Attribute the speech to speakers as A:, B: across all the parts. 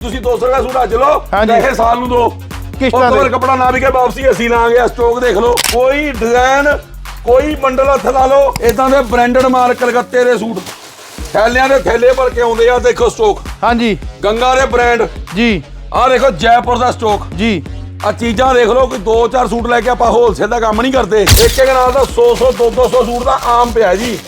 A: ਤੁਸੀਂ 200 ਰੁਪਏ ਸੂਟ ਅੱਜ ਲਓ
B: ਹਾਂਜੀ।
A: ਪੈਸੇ ਸਾਲ ਨੂੰ ਦੋ।
B: ਕਿਸ਼ਤਾਂ
A: ਉਹ
B: ਦੇ।
A: ਕਵਰ ਕਪੜਾ ਨਾ ਵਿਕੇ ਵਾਪਸੀ ਅਸੀਂ ਲਾਂਗੇ ਸਟਾਕ ਦੇਖ ਲਓ। ਕੋਈ ਡਿਜ਼ਾਈਨ ਕੋਈ ਬੰਡਲ ਹੱਥ ਲਾ ਲਓ ਇਦਾਂ ਦੇ ਬ੍ਰਾਂਡਡ ਮਾਲ ਕਲਕੱਤੇ ਦੇ ਸੂਟ। ਥੈਲਿਆਂ ਦੇ ਥੈਲੇ ਭਰ ਕੇ ਆਉਂਦੇ ਆ ਦੇਖੋ ਸਟਾਕ
B: ਹਾਂਜੀ।
A: ਗੰਗਾ ਦੇ ਬ੍ਰਾਂਡ
B: ਜੀ।
A: ਆਹ ਦੇਖੋ ਜੈਪੁਰ ਦਾ ਸਟਾਕ
B: ਜੀ।
A: ਆ ਚੀਜ਼ਾਂ ਦੇਖ ਲਓ ਕੋਈ 2-4 ਸੂਟ ਲੈ ਕੇ ਆਪਾਂ ਹੋਲਸੇਲ ਦਾ ਕੰਮ ਨਹੀਂ ਕਰਦੇ। ਇੱਕ ਇੱਕ ਨਾਲ ਦਾ 100-100 200 ਸੂਟ ਦਾ ਆਮ ਪਿਆ ਜੀ।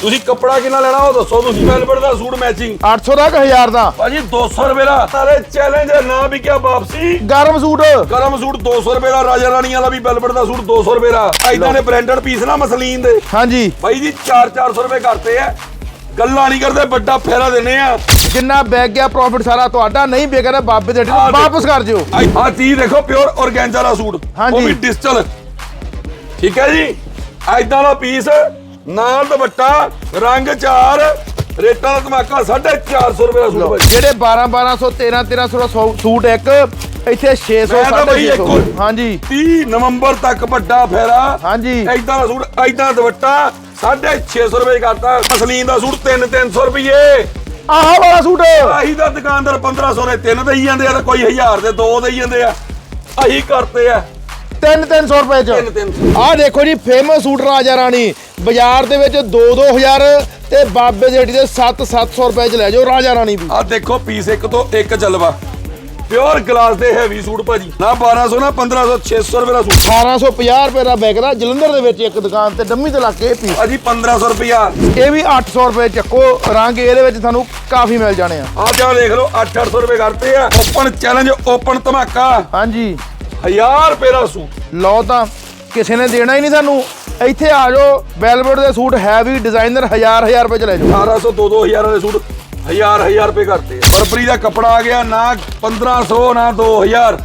A: ਤੁਸੀਂ ਕੱਪੜਾ ਕਿੰਨਾ ਲੈਣਾ ਉਹ ਦੱਸੋ ਤੁਸੀਂ ਵੈਲਵਟ ਦਾ ਸੂਟ ਮੈਚਿੰਗ
B: 800 ਦਾ ਕਿ 1000 ਦਾ।
A: ਭਾਜੀ 200 ਰੁਪਏ ਦਾ। ਸਾਰੇ ਚੈਲੰਜ ਨਾ ਵੀ ਕਿਆ ਵਾਪਸੀ।
B: ਗਰਮ ਸੂਟ।
A: ਗਰਮ ਸੂਟ 200 ਰੁਪਏ ਦਾ ਰਾਜਾ ਰਾਣੀ ਵਾਲਾ ਵੀ ਵੈਲਵਟ ਦਾ ਸੂਟ 200 ਰੁਪਏ ਦਾ। ਐਦਾਂ ਦੇ ਬ੍ਰਾਂਡਡ ਪੀਸ ਨਾ ਮਸਲੀਨ ਦੇ।
B: ਹਾਂਜੀ।
A: ਭਾਈ ਜੀ 4-400 ਰੁਪਏ ਕਰਤੇ ਆ। ਗੱਲਾਂ ਨਹੀਂ ਕਰਦੇ ਵੱਡਾ ਫੇਰਾ ਦਿੰਨੇ ਆ।
B: ਜਿੰਨਾ ਬੈਗ ਗਿਆ ਪ੍ਰੋਫਿਟ ਸਾਰਾ ਤੁਹਾਡਾ ਨਹੀਂ ਬੇਗਾ ਬਾਬੇ ਦੇ ਨੂੰ ਵਾਪਸ। ਕਰ ਜਿਓ
A: ਆ ਚੀਜ਼ ਦੇਖੋ ਪਿਓਰ ਔਰਗੈਂਜਾ ਦਾ ਸੂਟ। ਉਹ ਵੀ ਡਿਜੀਟਲ ਠੀਕ ਹੈ ਜੀ? ਐਦਾਂ ਦਾ ਪੀਸ ਨਾਲ ਦੁਪੱਟਾ ਰੰਗ ਚਾਰ ਰੇਟਾਂ ਦਾ ਧਮਾਕਾ 450 ਰੁਪਏ ਦਾ ਸੂਟ
B: ਜਿਹੜੇ 12 1200 13 1300 ਦਾ ਸੂਟ ਇੱਕ ਇੱਥੇ 600
A: ਮੈਂ ਤਾਂ ਬਈ
B: 650
A: ਇੱਕੋ-
B: ਹਾਂਜੀ।
A: 30 ਨਵੰਬਰ ਤੱਕ ਵੱਡਾ ਫੇਰਾ।
B: ਹਾਂਜੀ।
A: ਐਦਾਂ ਦਾ ਸੂਟ ਐਦਾਂ ਦੁਪੱਟਾ 650 ਰੁਪਏ ਕਰਤਾ। ਮਸਲੀਨ ਦਾ ਸੂਟ 3 300 ਰੁਪਏ
B: ਆਹ ਵਾਲਾ ਸੂਟ।
A: ਆਹੀ ਦਾ ਦੁਕਾਨਦਾਰ 1500 ਨੇ ਤਿੰਨ ਦੇਈ ਜਾਂਦੇ ਆ ਤੇ ਕੋਈ 1000 ਦੇ ਦੋ ਦੇਈ ਜਾਂਦੇ ਆ। ਆਹੀ ਕਰਤੇ ਆ।
B: 3 300 ਰੁਪਏ ਚ।
A: 3 300
B: ਆਹ ਦੇਖੋ ਜੀ ਫੇਮਸ ਸੂਟ ਰਾਜਾ ਰਾਣੀ। ਬਾਜ਼ਾਰ ਦੇ ਵਿੱਚ 2 2000 ਤੇ ਬਾਬੇ ਦੀ ਹੱਟੀ ਦੇ 7 700 ਰੁਪਏ ਚ ਲੈ ਜਾਓ ਰਾਜਾ ਰਾਣੀ ਵੀ
A: ਆ ਦੇਖੋ ਪੀਸ ਇੱਕ ਤੋਂ ਇੱਕ ਚੱਲਵਾ ਪਿਓਰ ਗਲਾਸ ਦੇ ਹੈਵੀ ਸੂਟ ਭਾਜੀ। ਨਾ 1200 ਨਾ 1500 600 ਰੁਪਏ ਦਾ ਸੂਟ।
B: 1850 ਰੁਪਏ ਦਾ ਵਿਕਦਾ ਜਲੰਧਰ ਦੇ ਵਿੱਚ ਇੱਕ ਦੁਕਾਨ ਤੇ ਡੰਮੀ ਤੇ ਲੱਗ ਕੇ ਇਹ ਪੀਸ
A: ਭਾਜੀ 1500 ਰੁਪਿਆ
B: ਇਹ ਵੀ 800 ਰੁਪਏ ਚੱਕੋ। ਰੰਗ ਇਹਦੇ ਵਿੱਚ ਤੁਹਾਨੂੰ ਕਾਫੀ ਮਿਲ ਜਾਣੇ ਆ।
A: ਆ ਜਾ ਦੇਖ ਲਓ 8-800 ਰੁਪਏ ਕਰਤੇ ਆ। ਓਪਨ ਚੈਲੰਜ ਓਪਨ ਧਮਾਕਾ।
B: ਹਾਂਜੀ।
A: 1000 ਰੁਪਏ ਦਾ ਸੂਟ।
B: ਲਓ ਤਾਂ ਕਿਸੇ ਨੇ ਦੇਣਾ ਹੀ ਨਹੀਂ ਤੁਹਾਨੂੰ ਇੱਥੇ ਆ ਜਾਓ ਵੈਲਵਟ ਦੇ ਸੂਟ ਹੈਵੀ ਡਿਜ਼ਾਈਨਰ ਹਜ਼ਾਰ ਹਜ਼ਾਰ ਰੁਪਏ ਚ ਲੈ ਜਾਓ।
A: 1800 2-2000 ਵਾਲੇ ਸੂਟ 1000 1000 ਰੁਪਏ ਕਰਤੇ। ਆ ਬਰਬਰੀ ਦਾ ਕੱਪੜਾ ਆ ਗਿਆ ਨਾ 1500 ਨਾ 2000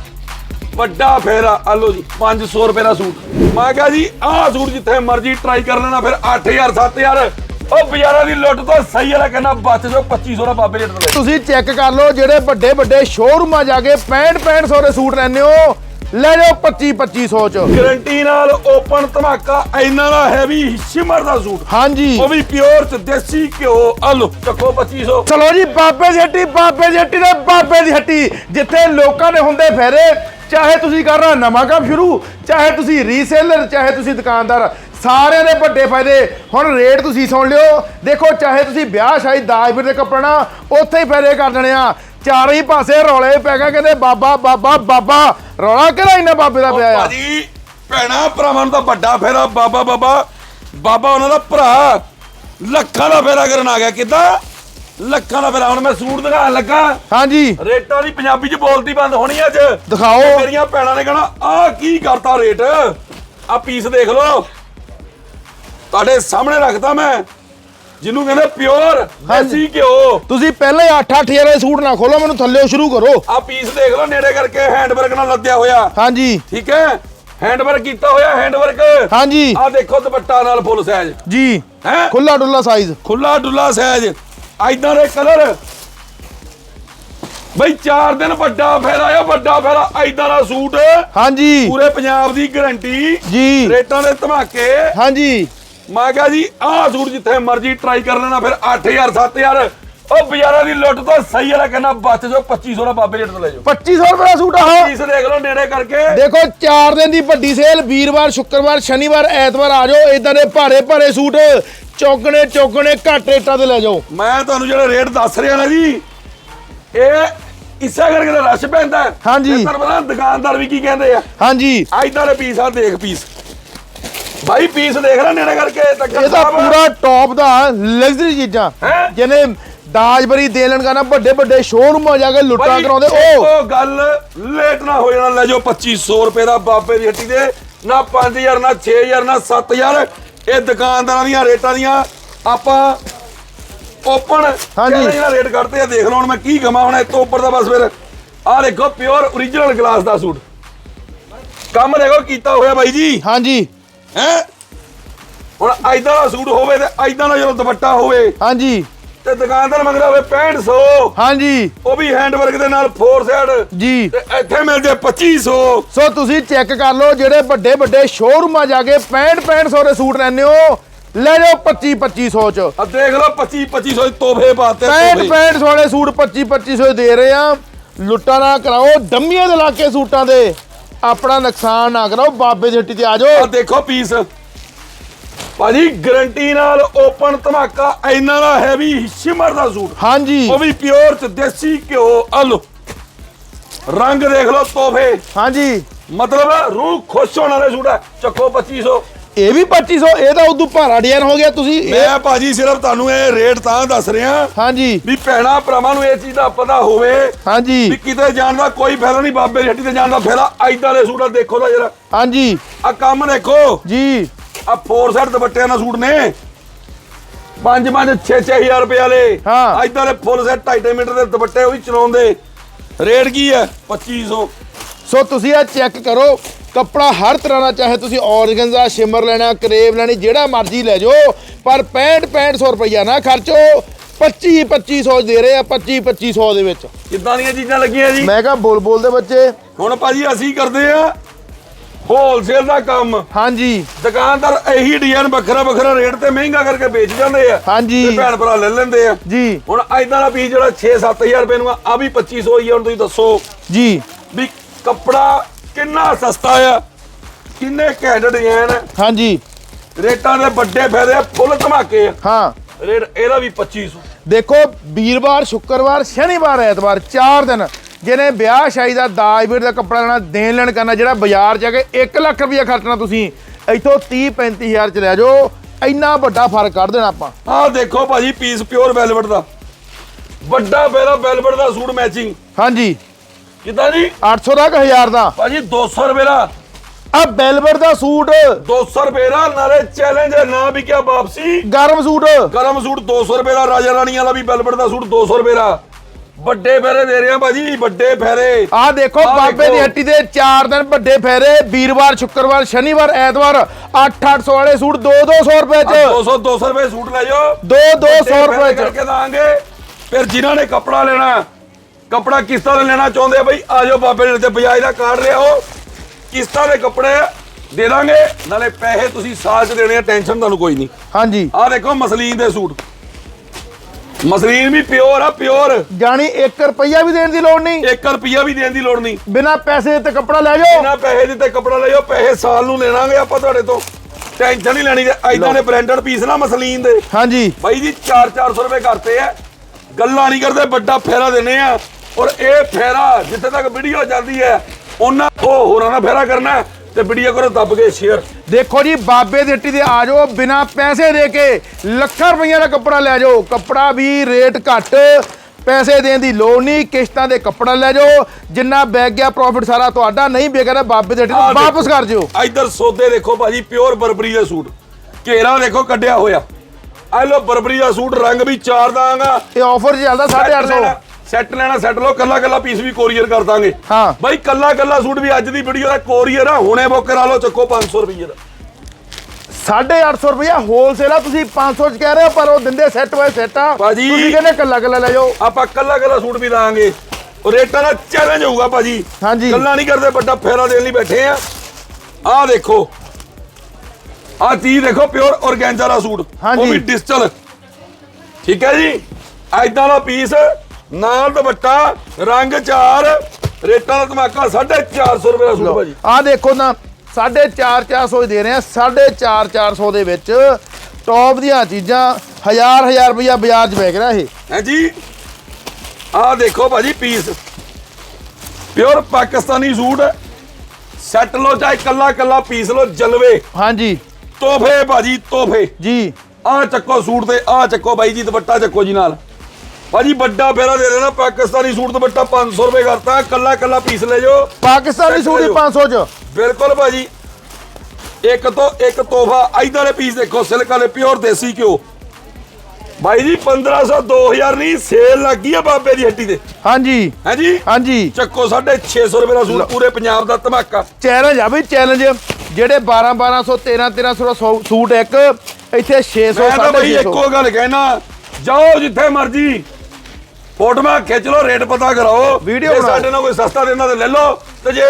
A: ਵੱਡਾ ਫੇਰਾ ਆ ਲਓ ਜੀ 500 ਰੁਪਏ ਦਾ ਸੂਟ। ਮੈਂ ਕਿਹਾ ਜੀ ਆਹ ਸੂਟ ਜਿੱਥੇ ਮਰਜ਼ੀ ਟਰਾਈ ਕਰ ਲੈਣਾ ਫਿਰ 8000 7000 ਉਹ ਬਾਜ਼ਾਰਾਂ ਦੀ ਲੁੱਟ ਤੋਂ ਸਹੀ ਵਾਲਾ ਕਹਿੰਦਾ ਬਚ ਜਾਓ 2500 ਦਾ ਬਾਬੇ ਰੇਟ
B: ਤੁਸੀਂ ਚੈੱਕ ਕਰ ਲਓ ਜਿਹੜੇ ਵੱਡੇ ਵੱਡੇ ਸ਼ੋਰੂਮਾਂ ਜਾ ਕੇ 65 6500 ਦੇ ਸੂਟ ਲੈਣੇ ਹੋ। ਲੈ ਜਾਓ 25 2500 ਚ
A: ਗਰੰਟੀ ਨਾਲ ਓਪਨ ਧਮਾਕਾ ਇੰਨਾ ਦਾ ਹੈਵੀ ਸ਼ਿਮਰ ਦਾ ਸੂਟ।
B: ਹਾਂਜੀ।
A: ਉਹ ਵੀ ਪਿਓਰ ਚ ਦੇਸੀ ਘਿਓ ਆ ਲਓ ਚੱਕੋ 2500
B: ਚਲੋ ਜੀ ਬਾਬੇ ਦੀ ਹੱਟੀ ਬਾਬੇ ਦੀ ਹੱਟੀ ਤੇ ਬਾਬੇ ਦੀ ਹੱਟੀ। ਜਿੱਥੇ ਲੋਕਾਂ ਦੇ ਹੁੰਦੇ ਫੇਰੇ ਚਾਹੇ ਤੁਸੀਂ ਕਰਨਾ ਨਵਾਂ ਕੰਮ ਸ਼ੁਰੂ ਚਾਹੇ ਤੁਸੀਂ ਰੀਸੇਲਰ ਚਾਹੇ ਤੁਸੀਂ ਦੁਕਾਨਦਾਰ ਸਾਰਿਆਂ ਦੇ ਵੱਡੇ ਫਾਇਦੇ। ਹੁਣ ਰੇਟ ਤੁਸੀਂ ਸੁਣ ਲਿਓ। ਦੇਖੋ ਚਾਹੇ ਤੁਸੀਂ ਵਿਆਹ ਸ਼ਾਦੀ ਦਾਜ ਵੀਰ ਦੇ ਕੱਪੜਾ ਉੱਥੇ ਹੀ ਫਾਇਦੇ ਕਰ ਦੇਣੇ ਆ। ਚਾਰੇ ਹੀ ਪਾਸੇ ਰੌਲੇ ਪੈ ਗਏ ਕਹਿੰਦੇ ਬਾਬਾ ਬਾਬਾ ਬਾਬਾ। ਰੌਲਾ ਕਿਹੜਾ ਇੰਨਾ ਬਾਬੇ ਦਾ ਪਿਆ ਆ?
A: ਭਾਜੀ ਭੈਣਾ ਭਰਾਵਾਂ ਤਾਂ ਵੱਡਾ ਫੇਰਾ ਬਾਬਾ ਬਾਬਾ। ਬਾਬਾ ਉਹਨਾਂ ਦਾ ਭਰਾ। ਲੱਖਾਂ ਦਾ ਫੇਰਾ ਕਰਨ ਆ ਗਿਆ। ਕਿੱਦਾਂ? ਲੱਖਾਂ ਦਾ ਫੇਰਾ। ਹੁਣ ਮੈਂ ਸੂਟ ਦਿਖਾਉਣ ਲੱਗਾ।
B: ਹਾਂਜੀ।
A: ਰੇਟਾਂ ਦੀ ਪੰਜਾਬੀ ਚ ਬੋਲਤੀ ਬੰਦ ਹੋਣੀ ਅੱਜ।
B: ਦਿਖਾਓ।
A: ਮੇਰੀਆਂ ਭੈਣਾਂ ਨੇ ਕਹਣਾ ਆਹ ਕੀ ਕਰਤਾ ਰੇਟ? ਆ ਪੀਸ ਦੇਖ ਲਓ। ਤੁਹਾਡੇ ਸਾਹਮਣੇ ਰੱਖਦਾ ਮੈਂ। ਜਿਹਨੂੰ ਕਹਿੰਦੇ ਪਿਓਰ ਦੇਸੀ ਘਿਓ।
B: ਤੁਸੀਂ ਪਹਿਲਾਂ ਹੀ 8-8000 ਦੇ ਸੂਟ ਨਾ ਖੋਲੋ ਮੈਨੂੰ ਥੱਲੇ ਸ਼ੁਰੂ ਕਰੋ।
A: ਆ ਪੀਸ ਦੇਖ ਲਓ ਨੇੜੇ ਕਰਕੇ ਹੈਂਡਵਰਕ ਨਾਲ ਲੱਦਿਆ ਹੋਇਆ।
B: ਹਾਂਜੀ।
A: ਠੀਕ ਹੈ? ਹੈਂਡਵਰਕ ਕੀਤਾ ਹੋਇਆ ਹੈਂਡਵਰਕ
B: ਹਾਂਜੀ।
A: ਆ ਦੇਖੋ ਦੁਪੱਟਾ ਨਾਲ ਫੁੱਲ ਸਾਈਜ਼
B: ਜੀ।
A: ਹੈ?
B: ਖੁੱਲਾ ਡੁੱਲਾ ਸਾਈਜ਼
A: ਖੁੱਲਾ ਡੁੱਲਾ ਸਾਈਜ਼ ਐਦਾਂ ਦੇ ਕਲਰ ਬਈ 4 ਦਿਨ ਵੱਡਾ ਫੇਰਾ ਆ ਵੱਡਾ ਫੇਰਾ ਐਦਾਂ ਦਾ ਸੂਟ।
B: ਹਾਂਜੀ।
A: ਪੂਰੇ ਪੰਜਾਬ ਦੀ ਗਾਰੰਟੀ
B: ਜੀ।
A: ਰੇਟਾਂ ਦੇ ਧਮਾਕੇ।
B: ਹਾਂਜੀ।
A: ਮੈਂ ਕਿਹਾ ਜੀ ਆਹ ਸੂਟ ਜਿੱਥੇ ਮਰਜ਼ੀ ਟਰਾਈ ਕਰ ਲੈਣਾ ਫਿਰ 8000 7000 ਉਹ ਬਾਜ਼ਾਰਾਂ ਦੀ ਲੁੱਟ ਤੋਂ ਸਹੀ ਵਾਲਾ ਕਹਿੰਦਾ ਬਚ ਜਾਓ 2500 ਦਾ ਬਾਬੇ ਰੇਟ ਤੇ ਲੈ ਜਾਓ।
B: 2500 ਰੁਪਏ ਦਾ ਸੂਟ ਆ
A: ਪੀਸ ਦੇਖ ਲਓ ਨੇੜੇ ਕਰਕੇ।
B: ਦੇਖੋ 4 ਦਿਨ ਦੀ ਵੱਡੀ ਸੇਲ ਵੀਰਵਾਰ ਸ਼ੁੱਕਰਵਾਰ ਸ਼ਨੀਵਾਰ ਐਤਵਾਰ ਆ ਜਾਓ। ਇਦਾਂ ਦੇ ਭਾਰੇ ਭਾਰੇ ਸੂਟ ਚੌਗਣੇ ਚੌਗਣੇ ਘੱਟ ਰੇਟਾਂ ਤੇ ਲੈ ਜਾਓ।
A: ਮੈਂ ਤੁਹਾਨੂੰ ਜਿਹੜੇ ਰੇਟ ਦੱਸ ਰਿਹਾ ਨਾ ਜੀ ਇਹ ਇਸੇ ਕਰਕੇ ਤਾਂ ਰਸ਼ ਪੈਂਦਾ।
B: ਹਾਂਜੀ।
A: ਤੇ ਤੁਹਾਨੂੰ ਪਤਾ ਦੁਕਾਨਦਾਰ ਵੀ ਕੀ ਕਹਿੰਦੇ ਆ।
B: ਹਾਂਜੀ।
A: ਐਦਾਂ ਦੇ ਪੀਸ ਆ ਦੇਖ ਪੀਸ ਭਾਈ ਪੀਸ ਦੇਖ ਲੈ ਨੇੜੇ ਕਰਕੇ ਤੱਕਰ
B: ਇਹ ਤਾਂ ਪੂਰਾ ਟੌਪ ਦਾ ਲਗਜ਼ਰੀ ਚੀਜ਼ਾਂ।
A: ਹੈਂ?
B: ਜਿਹਨੇ ਦਾਜ ਬਰੀ ਦੇ ਲੈਣ ਕਰਨਾ ਵੱਡੇ ਵੱਡੇ ਸ਼ੋਰੂਮਾਂ ਜਾ ਕੇ ਲੁੱਟਾਂ ਕਰਾਉਂਦੇ। ਉਹ
A: ਗੱਲ ਲੇਟ ਨਾ ਹੋ ਜਾਣਾ ਲੈ ਜਾਓ 2500 ਰੁਪਏ ਦਾ ਬਾਬੇ ਦੀ ਹੱਟੀ ਦੇ। ਨਾ 5000 ਨਾ 6000 ਨਾ 7000 ਇਹ ਦੁਕਾਨਦਾਰਾਂ ਦੀਆਂ ਰੇਟਾਂ ਦੀਆਂ ਆਪਾਂ ਓਪਨ
B: ਹਾਂਜੀ।
A: ਜਿਹੜਾ ਰੇਟ ਕੱਢਦੇ ਆ ਦੇਖ ਲਓ ਹੁਣ ਮੈਂ ਕੀ ਕਮਾ ਹੁਣ ਇਤੋਂ ਉੱਪਰ ਦਾ ਬਸ ਫਿਰ। ਆਹ ਦੇਖੋ ਪਿਓਰ origignal ਗਲਾਸ ਦਾ ਸੂਟ। ਕੰਮ ਦੇਖੋ ਕੀਤਾ ਹੋਇਆ ਬਾਈ ਜੀ।
B: ਹਾਂਜੀ।
A: ਹੈ? ਹੁਣ ਐਦਾਂ ਦਾ ਸੂਟ ਹੋਵੇ ਤੇ ਐਦਾਂ ਦਾ ਜਦੋਂ ਦੁਪੱਟਾ ਹੋਵੇ
B: ਹਾਂਜੀ।
A: ਤੇ ਦੁਕਾਨਦਾਰ ਮੰਗਦਾ ਹੋਵੇ 6500
B: ਹਾਂਜੀ।
A: ਉਹ ਵੀ ਹੈਂਡਵਰਕ ਦੇ ਨਾਲ ਫੋਰ ਸਾਈਡ।
B: ਜੀ।
A: ਤੇ ਇੱਥੇ ਮਿਲ ਜੇ 2500
B: ਸੋ। ਤੁਸੀਂ ਚੈੱਕ ਕਰ ਲਓ ਜਿਹੜੇ ਵੱਡੇ ਵੱਡੇ ਸ਼ੋਰੂਮਾਂ ਜਾ ਕੇ 65 6500 ਦੇ ਸੂਟ ਲੈਣੇ ਹੋ ਲੈ ਜਾਓ 25 2500 ਚ।
A: ਆ ਦੇਖ ਲਓ 25 2500 ਦੇ ਤੋਹਫੇ ਪਾਤੇ
B: 65
A: ਤੋਹਫੇ
B: 6500 ਵਾਲੇ ਸੂਟ 25 2500 ਦੇ ਰਹੇ ਆ। ਲੁੱਟਾਂ ਨਾ ਕਰਾਓ ਡੰਮੀਆਂ ਦੇ ਲਾ ਕੇ ਸੂਟਾਂ ਦੇ। ਆਪਣਾ ਨੁਕਸਾਨ ਨਾ ਕਰਾਓ ਬਾਬੇ ਦੀ ਹੱਟੀ ਤੇ ਆ
A: ਆ
B: ਜਾਓ
A: ਦੇਖੋ ਪੀਸ ਭਾਜੀ ਗਰੰਟੀ ਨਾਲ ਓਪਨ ਧਮਾਕਾ ਇੰਨਾ ਦਾ ਹੈਵੀ ਸ਼ਿਮਰ ਦਾ ਸੂਟ।
B: ਹਾਂਜੀ।
A: ਉਹ ਵੀ ਪਿਓਰ ਚ ਦੇਸੀ ਘਿਓ ਆ ਰੰਗ ਦੇਖ ਲਓ ਤੋਹਫੇ।
B: ਹਾਂਜੀ।
A: ਮਤਲਬ ਰੂਹ ਖੁਸ਼ ਹੋਣ ਵਾਲੇ ਸੂਟ ਹੈ। ਚੱਕੋ 2500
B: ਇਹ ਵੀ 2500 ਇਹ ਤਾਂ ਉਦੋਂ ਭਾਰਾ ਡਿਜ਼ਾਈਨ ਹੋ ਗਿਆ ਤੁਸੀਂ। ਇਹ
A: ਮੈਂ ਭਾਜੀ ਸਿਰਫ ਤੁਹਾਨੂੰ ਇਹ ਰੇਟ ਤਾਂ ਦੱਸ ਰਿਹਾ।
B: ਹਾਂਜੀ।
A: ਵੀ ਭੈਣਾ ਭਰਾਵਾਂ ਨੂੰ ਇਹ ਚੀਜ਼ ਦਾ ਪਤਾ ਹੋਵੇ।
B: ਹਾਂਜੀ।
A: ਵੀ ਕਿਤੇ ਜਾਣ ਦਾ ਕੋਈ ਫਾਇਦਾ ਨਹੀਂ ਬਾਬੇ ਦੀ ਹੱਟੀ ਤੇ ਜਾਣ ਦਾ ਫਾਇਦਾ। ਐਦਾਂ ਦੇ ਸੂਟ ਦੇਖੋ ਤਾਂ ਜਰਾ।
B: ਹਾਂਜੀ।
A: ਆ ਕੰਮ ਦੇਖੋ।
B: ਜੀ।
A: ਆ ਫੋਰ ਸੈਟ ਦੁਪੱਟਿਆਂ ਦਾ ਸੂਟ ਨੇ। 5 5 6 6000 ਰੁਪਏ ਵਾਲੇ।
B: ਹਾਂ।
A: ਐਦਾਂ ਦੇ ਫੁੱਲ ਸੈਟ 2.5 ਮੀਟਰ ਦੇ ਦੁਪੱਟੇ ਉਹ ਵੀ ਚਲਾਉਂਦੇ। ਰੇਟ ਕੀ ਹੈ? 2500
B: ਸੋ ਤੁਸੀਂ ਇਹ ਚੈੱਕ ਕਰੋ ਕੱਪੜਾ ਹਰ ਤਰ੍ਹਾਂ ਦਾ ਚਾਹੇ ਤੁਸੀਂ ਔਰਗਨਜ਼ਾ ਸ਼ਿਮਰ ਲੈਣਾ ਕਰੇਵ ਲੈਣੀ ਜਿਹੜਾ ਮਰਜ਼ੀ ਲੈ ਜਾਓ ਪਰ 65 6500 ਰੁਪਈਆ ਨਾ ਖਰਚੋ 25 2500 ਦੇ ਰਹੇ ਆ 25 2500 ਦੇ ਵਿੱਚ।
A: ਕਿੱਦਾਂ ਦੀਆਂ ਚੀਜ਼ਾਂ ਲੱਗੀਆਂ ਜੀ?
B: ਮੈਂ ਕਿਹਾ ਬੋਲ ਬੋਲ ਦੇ ਬੱਚੇ।
A: ਹੁਣ ਭਾਜੀ ਅਸੀਂ ਕਰਦੇ ਆ ਹੋਲਸੇਲ ਦਾ ਕੰਮ।
B: ਹਾਂਜੀ।
A: ਦੁਕਾਨਦਾਰ ਇਹੀ ਡਿਜ਼ਾਈਨ ਵੱਖਰਾ ਵੱਖਰਾ ਰੇਟ ਤੇ ਮਹਿੰਗਾ ਕਰਕੇ ਵੇਚ ਜਾਂਦੇ ਆ।
B: ਹਾਂਜੀ।
A: ਤੇ ਭੈਣ ਭਰਾ ਲੈ ਲੈਂਦੇ ਆ।
B: ਜੀ।
A: ਹੁਣ ਐਦਾਂ ਦਾ ਪੀਸ ਜਿਹੜਾ 6-7000 ਰੁਪਏ ਨੂੰ ਆ ਵੀ 2500 ਹੀ ਆ ਹੁਣ ਤੁਸੀਂ ਦੱਸੋ।
B: ਜੀ।
A: ਵੀ ਕੱਪੜਾ ਕਿੰਨਾ ਸਸਤਾ ਆ ਕਿੰਨੇ ਘੈਂਟ ਡਿਜ਼ਾਈਨ ਆ।
B: ਹਾਂਜੀ।
A: ਰੇਟਾਂ ਦੇ ਵੱਡੇ ਫਾਇਦੇ ਆ ਫੁੱਲ ਧਮਾਕੇ ਆ।
B: ਹਾਂ।
A: ਰੇਟ ਇਹਦਾ ਵੀ 2500
B: ਦੇਖੋ ਵੀਰਵਾਰ ਸ਼ੁੱਕਰਵਾਰ ਸ਼ਨੀਵਾਰ ਐਤਵਾਰ ਚਾਰ ਦਿਨ ਜਿਹਨੇ ਵਿਆਹ ਸ਼ਾਦੀ ਦਾ ਦਾਜ ਵੀਰ ਦਾ ਕੱਪੜਾ ਲੈਣਾ ਦੇਣ ਲੈਣ ਕਰਨਾ ਜਿਹੜਾ ਬਾਜ਼ਾਰ ਜਾ ਕੇ 1 ਲੱਖ ਰੁਪਇਆ ਖਰਚਣਾ ਤੁਸੀਂ ਇੱਥੋਂ 30 35000 ਚ ਲੈ ਜਾਓ ਇੰਨਾ ਵੱਡਾ ਫ਼ਰਕ ਕੱਢ ਦੇਣਾ ਆਪਾਂ।
A: ਆਹ ਦੇਖੋ ਭਾਜੀ ਪੀਸ ਪਿਓਰ ਵੈਲਵਟ ਦਾ। ਵੱਡਾ ਫੇਰਾ ਵੈਲਵਟ ਦਾ ਸੂਟ ਮੈਚਿੰਗ
B: ਹਾਂਜੀ।
A: ਕਿਦਾਂ ਜੀ?
B: 800 ਦਾ ਕਿ 1000 ਦਾ?
A: ਭਾਜੀ 200 ਰੁਪਏ ਦਾ।
B: ਆ ਬੈਲਵਰ ਦਾ ਸੂਟ।
A: 200 ਰੁਪਏ ਦਾ ਨਾਲੇ ਚੈਲੰਜ ਹੈ ਨਾ ਵੀ ਕਿਆ ਵਾਪਸੀ।
B: ਗਰਮ ਸੂਟ।
A: ਗਰਮ ਸੂਟ 200 ਰੁਪਏ ਦਾ ਰਾਜਾ ਰਾਣੀ ਵਾਲਾ ਵੀ ਵੈਲਵਟ ਦਾ ਸੂਟ 200 ਰੁਪਏ ਦਾ। ਵੱਡੇ ਫੇਰੇ ਦੇ ਰਹੇ ਭਾਜੀ ਵੱਡੇ ਫੇਰੇ।
B: ਆ ਦੇਖੋ ਬਾਬੇ ਦੀ। ਹੱਟੀ ਦੇ 4 ਦਿਨ ਵੱਡੇ ਫੇਰੇ ਵੀਰਵਾਰ ਸ਼ੁੱਕਰਵਾਰ ਸ਼ਨੀਵਾਰ ਐਤਵਾਰ 8-800 ਵਾਲੇ ਸੂਟ 2-200 ਰੁਪਏ ਚ।
A: 200 200 ਰੁਪਏ ਸੂਟ ਲੈ ਜਾਓ।
B: 2-200
A: ਵੱਡੇ
B: ਰੁਪਏ ਚ।
A: ਕਰਕੇ ਦਾਂਗੇ ਫਿਰ ਜਿਨ੍ਹਾਂ ਨੇ ਕੱਪੜਾ ਲੈਣਾ ਕੱਪੜਾ ਕਿਸ਼ਤਾਂ ਤੇ ਲੈਣਾ ਚਾਹੁੰਦੇ ਆ ਬਈ? ਆ ਜਾਓ ਬਾਬੇ ਦੇ ਤੇ ਬਜਾਜ ਦਾ ਕਾਰਡ ਲਿਆਓ ਕਿਸ਼ਤਾਂ ਦੇ ਕੱਪੜੇ ਦੇ ਦਾਂਗੇ। ਨਾਲੇ ਪੈਸੇ ਤੁਸੀਂ ਸਾਲ ਚ ਦੇਣੇ ਆ ਟੈਨਸ਼ਨ ਤੁਹਾਨੂੰ ਕੋਈ ਨਹੀਂ।
B: ਹਾਂਜੀ।
A: ਆਹ ਦੇਖੋ ਮਸਲੀਨ ਦੇ ਸੂਟ। ਮਸਲੀਨ ਵੀ ਪਿਓਰ ਆ ਪਿਓਰ।
B: ਜਾਣੀ 1 ਰੁਪਈਆ ਵੀ ਦੇਣ ਦੀ ਲੋੜ ਨਹੀਂ।
A: 1 ਰੁਪਿਆ ਵੀ ਦੇਣ ਦੀ ਲੋੜ ਨਹੀਂ।
B: ਬਿਨਾ ਪੈਸੇ ਤੇ ਕੱਪੜਾ ਲੈ ਜਾਓ।
A: ਬਿਨਾਂ ਪੈਸੇ ਦਿੱਤੇ ਕੱਪੜਾ ਲੈ ਜਾਓ। ਪੈਸੇ ਸਾਲ ਨੂੰ ਲੈਣਾਗੇ ਆਪਾਂ ਤੁਹਾਡੇ ਤੋਂ। ਟੈਨਸ਼ਨ ਨਹੀਂ ਲੈਣੀ ਤੇ ਐਦਾਂ ਦੇ ਬ੍ਰਾਂਡਡ ਪੀਸ ਨਾ ਮਸਲੀਨ ਦੇ।
B: ਹਾਂਜੀ।
A: ਬਾਈ ਜੀ 4-400 ਰੁਪਏ ਕਰਤੇ ਆ। ਗੱਲਾਂ ਨਹੀਂ ਕਰਦੇ ਵੱਡਾ ਫੇਰਾ ਦਿੰਨੇ ਆ। ਔਰ ਇਹ ਫੇਰਾ ਜਿੱਥੇ ਤੱਕ ਵੀਡੀਓ ਜਾਂਦੀ ਹੈ ਉਹਨਾਂ ਉਹ ਹੋਰਾਂ ਦਾ ਫੇਰਾ ਕਰਨਾ ਤੇ ਵੀਡੀਓ ਕਰੋ ਦੱਬ ਕੇ ਸ਼ੇਅਰ
B: ਦੇਖੋ ਜੀ ਬਾਬੇ ਦੀ ਹੱਟੀ ਤੇ ਆ ਜਾਓ ਬਿਨਾ ਪੈਸੇ ਦੇ ਕੇ ਲੱਖਾਂ ਰੁਪਈਆ ਦਾ ਕੱਪੜਾ ਲੈ ਜਾਓ। ਕੱਪੜਾ ਵੀ ਰੇਟ ਘੱਟ ਪੈਸੇ ਦੇਣ ਦੀ ਲੋੜ ਨਹੀਂ ਕਿਸ਼ਤਾਂ ਦੇ ਕੱਪੜਾ ਲੈ ਜਾਓ। ਜਿੰਨਾ ਬੈਗ ਗਿਆ ਪ੍ਰੋਫਿਟ ਸਾਰਾ ਤੁਹਾਡਾ ਨਹੀਂ ਤਾਂ ਬਾਬੇ ਦੀ ਹੱਟੀ ਤੇ ਵਾਪਸ। ਕਰ ਜਿਓ।
A: ਇੱਧਰ ਸੌਦੇ ਦੇਖੋ ਭਾਜੀ ਪਿਓਰ ਬਰਬਰੀ ਦਾ ਸੂਟ। ਘੇਰਾ ਦੇਖੋ ਕੱਢਿਆ ਹੋਇਆ। ਆ ਲੋ ਬਰਬਰੀ ਦਾ ਸੂਟ ਰੰਗ ਵੀ ਚਾਰ ਦਾਂਗਾ
B: ਇਹ ਆਫਰ ਚੱਲਦਾ 850
A: ਸੈੱਟ ਲੈਣਾ ਸੈੱਟ ਲਓ ਕੱਲਾ ਕੱਲਾ ਪੀਸ ਵੀ ਕੋਰੀਅਰ ਕਰ ਦਾਂਗੇ।
B: ਹਾਂ।
A: ਬਾਈ ਕੱਲਾ ਕੱਲਾ ਸੂਟ ਵੀ ਅੱਜ ਦੀ ਵੀਡੀਓ ਦਾ ਕੋਰੀਅਰ ਆ ਹੁਣੇ ਬੁੱਕ ਕਰਾ ਲਓ ਚੱਕੋ 500 ਰੁਪਏ ਦਾ।
B: 850 ਰੁਪਈਆ ਹੋਲਸੇਲ ਆ ਤੁਸੀਂ 500 ਚ ਕਹਿ ਰਹੇ ਹੋ ਪਰ ਉਹ ਦਿੰਦੇ ਸੈੱਟ ਵਾਏ ਸੈੱਟ ਆ।
A: ਭਾਜੀ।
B: ਤੁਸੀਂ ਕਹਿੰਦੇ ਕੱਲਾ ਕੱਲਾ ਲੈ ਜਾਓ।
A: ਆਪਾਂ ਕੱਲਾ ਕੱਲਾ ਸੂਟ ਵੀ ਦਾਂਗੇ ਉਹ ਰੇਟਾਂ ਦਾ ਚੈਲੰਜ ਹੋਊਗਾ ਭਾਜੀ।
B: ਹਾਂਜੀ।
A: ਕੱਲਾ ਨਹੀਂ ਕਰਦੇ ਵੱਡਾ ਫੇਰਾ ਦੇਣ ਲਈ ਬੈਠੇ ਆ। ਆਹ ਦੇਖੋ। ਆਹ ਚੀਜ਼ ਦੇਖੋ ਪਿਓਰ ਔਰਗੈਂਜਾ ਦਾ ਸੂਟ।
B: ਹਾਂਜੀ।
A: ਉਹ ਵੀ ਡਿਜੀਟਲ ਠੀਕ ਹੈ ਜੀ? ਐਦਾਂ ਦਾ ਪੀਸ ਨਾਲ ਦੁਪੱਟਾ ਰੰਗ ਚਾਰ ਰੇਟਾਂ ਦਾ ਧਮਾਕਾ 450 ਰੁਪਏ ਦਾ ਸੂਟ ਭਾਜੀ।
B: ਆ ਦੇਖੋ ਨਾ 4.5 400 ਦੇ ਰਹੇ ਆ 4.5 400 ਦੇ ਵਿੱਚ ਟੌਪ ਦੀਆਂ ਚੀਜ਼ਾਂ ਹਜ਼ਾਰ ਹਜ਼ਾਰ ਰੁਪਈਆ ਬਾਜ਼ਾਰ 'ਚ ਵਿਕ ਰਿਹਾ ਇਹ।
A: ਹੈ ਜੀ? ਆਹ ਦੇਖੋ ਭਾਜੀ piece pure Pakistani suit. Set ਲੋ ਚਾਹੇ ਕੱਲਾ ਕੱਲਾ ਪੀਸ ਲੋ ਜਲਵੇ।
B: ਹਾਂਜੀ।
A: ਤੋਹਫੇ ਭਾਜੀ ਤੋਹਫੇ।
B: ਜੀ।
A: ਆਹ ਚੱਕੋ ਸੂਟ ਤੇ ਆਹ ਚੱਕੋ ਬਾਈ ਜੀ ਦੁਪੱਟਾ ਚੱਕੋ ਜੀ ਨਾਲ। ਭਾਜੀ ਵੱਡਾ ਫੇਰਾ ਦੇ ਦੇਣਾ ਪਾਕਿਸਤਾਨੀ ਸੂਟ ਦੁਪੱਟਾ 500 ਰੁਪਏ ਕਰਤਾ ਕੱਲਾ ਕੱਲਾ ਪੀਸ ਲੈ ਜਾਓ।
B: ਪਾਕਿਸਤਾਨੀ ਸੂਟ ਹੀ 500 ਚ।
A: ਬਿਲਕੁਲ ਭਾਜੀ। ਇੱਕ ਤੋਂ ਇੱਕ ਤੋਹਫਾ ਇਧਰ ਦੇ ਪੀਸ ਦੇਖੋ ਸਿਲਕ ਵਾਲੇ ਪਿਓਰ ਦੇਸੀ ਘਿਓ। ਬਾਈ ਜੀ 1500 2000 ਨਹੀਂ ਸੇਲ ਲੱਗੀ ਆ ਬਾਬੇ ਦੀ ਹੱਟੀ ਤੇ।
B: ਹਾਂਜੀ।
A: ਹੈ ਜੀ
B: ਹਾਂਜੀ।
A: ਚੱਕੋ 650 ਰੁਪਏ ਦਾ ਸੂਟ ਪੂਰੇ ਪੰਜਾਬ ਦਾ ਧਮਾਕਾ।
B: ਚੈਲੰਜ ਆ ਬਈ ਚੈਲੰਜ ਜਿਹੜੇ 12 1200 13 1300 ਦਾ ਸੌ- ਸੂਟ ਇੱਕ ਇੱਥੇ 600
A: ਮੈਂ ਤਾਂ ਬਈ
B: 650
A: ਇੱਕੋ ਗੱਲ ਕਹਿਣਾ ਜਾਓ ਜਿੱਥੇ ਮਰਜ਼ੀ। ਫੋਟੋਆਂ ਖਿੱਚ ਲਓ ਰੇਟ ਪਤਾ ਕਰਾਓ।
B: ਵੀਡੀਓ
A: ਜੇ। ਸਾਡੇ ਨਾਲ ਕੋਈ ਸਸਤਾ ਦਿੰਦਾ ਤੇ ਲੈ ਲਓ। ਤੇ ਜੇ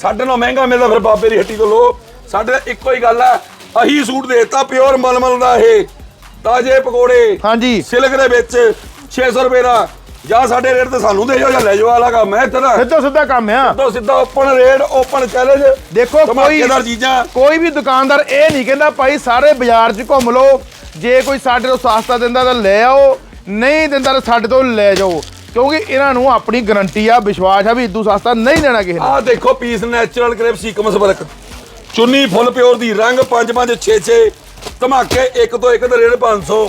A: ਸਾਡੇ ਨਾਲ ਮਹਿੰਗਾ ਮਿਲਦਾ ਫਿਰ ਬਾਬੇ ਦੀ ਹੱਟੀ ਤੋਂ ਲਓ। ਸਾਡੇ ਤਾਂ ਇੱਕੋ ਹੀ ਗੱਲ ਹੈ ਅਹੀ ਸੂਟ ਦੇਤਾ ਪਿਓਰ ਮਲਮਲ ਦਾ ਇਹ। ਤਾਜੇ ਪਕੌੜੇ
B: ਹਾਂਜੀ।
A: ਸਿਲਕ ਦੇ ਵਿੱਚ 600 ਰੁਪਏ ਦਾ। ਜਾਂ ਸਾਡੇ ਰੇਟ ਤੇ ਸਾਨੂੰ ਦੇ ਜਾਓ ਜਾਂ ਲੈ ਜਾਓ ਆਲਾ ਕੰਮ ਹੈ ਇੱਥੇ ਦਾ।
B: ਸਿੱਧਾ ਸਿੱਧਾ ਕੰਮ ਆ।
A: ਸਿੱਧਾ ਸਿੱਧਾ ਓਪਨ ਰੇਟ ਓਪਨ ਚੈਲੰਜ
B: ਦੇਖੋ ਕੋਈ
A: ਚੀਜ਼ਾਂ।
B: ਕੋਈ ਵੀ ਦੁਕਾਨਦਾਰ ਇਹ ਨਹੀਂ ਕਹਿੰਦਾ ਭਾਈ ਸਾਰੇ ਬਾਜ਼ਾਰ 'ਚ ਘੁੰਮ ਲਓ। ਜੇ ਕੋਈ ਸਾਡੇ ਤੋਂ ਸਸਤਾ ਦਿੰਦਾ ਤਾਂ ਲੈ ਆਓ। ਨਹੀਂ ਦਿੰਦਾ ਤਾਂ ਸਾਡੇ ਤੋਂ ਲੈ ਜਾਓ। ਕਿਉਂਕਿ ਇਹਨਾਂ ਨੂੰ ਆਪਣੀ ਗਰੰਟੀ ਆ ਵਿਸ਼ਵਾਸ ਆ ਵੀ ਇਦੂ ਸਸਤਾ ਨਹੀਂ ਦੇਣਾ ਕਿਸੇ ਨੇ।
A: ਆਹ ਦੇਖੋ piece natural crepe sequins work ਚੁੰਨੀ ਫੁੱਲ ਪਿਓਰ ਦੀ ਰੰਗ 5 5 6 6 ਧਮਾਕੇ ਇੱਕ ਤੋਂ ਇੱਕ ਦੇ ਰੇਟ 500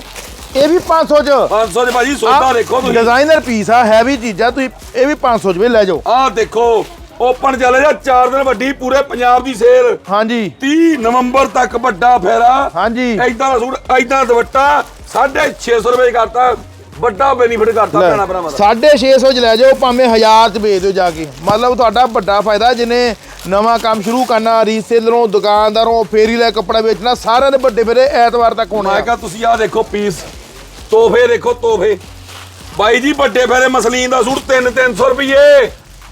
B: ਇਹ ਵੀ 500 ਚ?
A: 500 ਦੇ ਭਾਜੀ ਸੌਦਾ ਦੇਖੋ ਤੁਸੀਂ।
B: ਡਿਜ਼ਾਈਨਰ ਪੀਸ ਆ ਹੈਵੀ ਚੀਜ਼ਾਂ ਤੁਸੀਂ ਇਹ ਵੀ 500 ਚ ਵੀ ਲੈ ਜਾਓ।
A: ਆਹ ਦੇਖੋ ਓਪਨ ਚੱਲ ਰਿਹਾ 4 ਦਿਨ ਵੱਡੀ ਪੂਰੇ ਪੰਜਾਬ ਦੀ ਸੇਲ
B: ਹਾਂਜੀ।
A: 30 ਨਵੰਬਰ ਤੱਕ ਵੱਡਾ ਫੇਰਾ।
B: ਹਾਂਜੀ।
A: ਐਦਾਂ ਦਾ ਸੂਟ ਐਦਾਂ ਦੁਪੱਟਾ 650 ਰੁਪਏ ਕਰਤਾ ਵੱਡਾ ਬੈਨੀਫਿਟ ਕਰਤਾ ਭੈਣਾ ਭਰਾਵਾਂ ਦਾ।
B: 650 ਚ ਲੈ ਜਾਓ ਭਾਵੇਂ 1000 ਚ ਵੇਚ ਦਿਓ ਜਾ ਕੇ। ਮਤਲਬ ਤੁਹਾਡਾ ਵੱਡਾ ਫਾਇਦਾ ਜਿਹਨੇ ਨਵਾਂ ਕੰਮ ਸ਼ੁਰੂ ਕਰਨਾ ਰੀਸੇਲਰੋਂ ਦੁਕਾਨਦਾਰੋਂ ਫੇਰੀ ਲੈ ਕੱਪੜਾ ਵੇਚਣਾ ਸਾਰਿਆਂ ਦੇ ਵੱਡੇ ਫੇਰੇ ਐਤਵਾਰ ਤੱਕ ਹੋਣੇ
A: ਮੈਂ ਕਿਹਾ ਤੁਸੀਂ ਆਹ ਦੇਖੋ ਪੀਸ ਤੋਹਫੇ ਦੇਖੋ ਤੋਹਫੇ। ਬਾਈ ਜੀ ਵੱਡੇ ਫੇਰੇ ਮਸਲੀਨ ਦਾ ਸੂਟ 3 300 ਰੁਪਏ